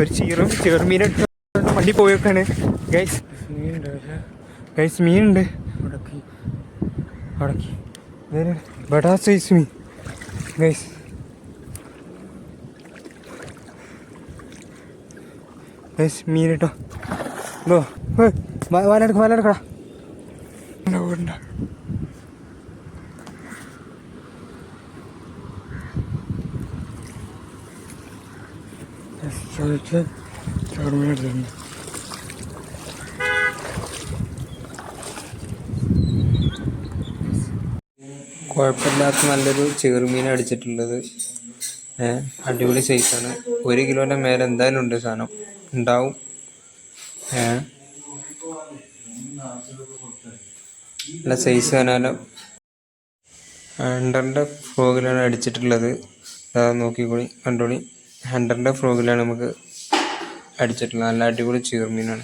ഒരു ചീറും ചെറുമീൻ വണ്ടി പോയേക്കാണ്. Guys guys മീനുണ്ട്. മുടക്കി അടക്കി ബടാ സൈസ് മീൻ. ഗൈസ് ഗൈസ് മീൻ കേട്ടോ വാലെടുക്ക വാലെടുക്കടാ. ഉണ്ടാവില്ല ചോദിച്ച് ചെറുമീൻ എടുത്തിട്ടുണ്ട് കുഴപ്പമില്ലാത്ത നല്ലൊരു ചെറുമീൻ അടിച്ചിട്ടുള്ളത്. അടിപൊളി സൈസാണ് ഒരു കിലോന്റെ മേലെ എന്തായാലും ഉണ്ട് സാധനം. ഉണ്ടാവും. നല്ല സൈസ് കാണാലോ ഹണ്ടറിന്റെ ഫ്രോഗിലാണ് അടിച്ചിട്ടുള്ളത്. നോക്കിക്കൊടി കണ്ടോളി. ഹണ്ടറിന്റെ ഫ്രോഗിലാണ് നമുക്ക് അടിച്ചിട്ടുള്ളത്. നല്ല അടിപൊളി ചെറുമീനാണ്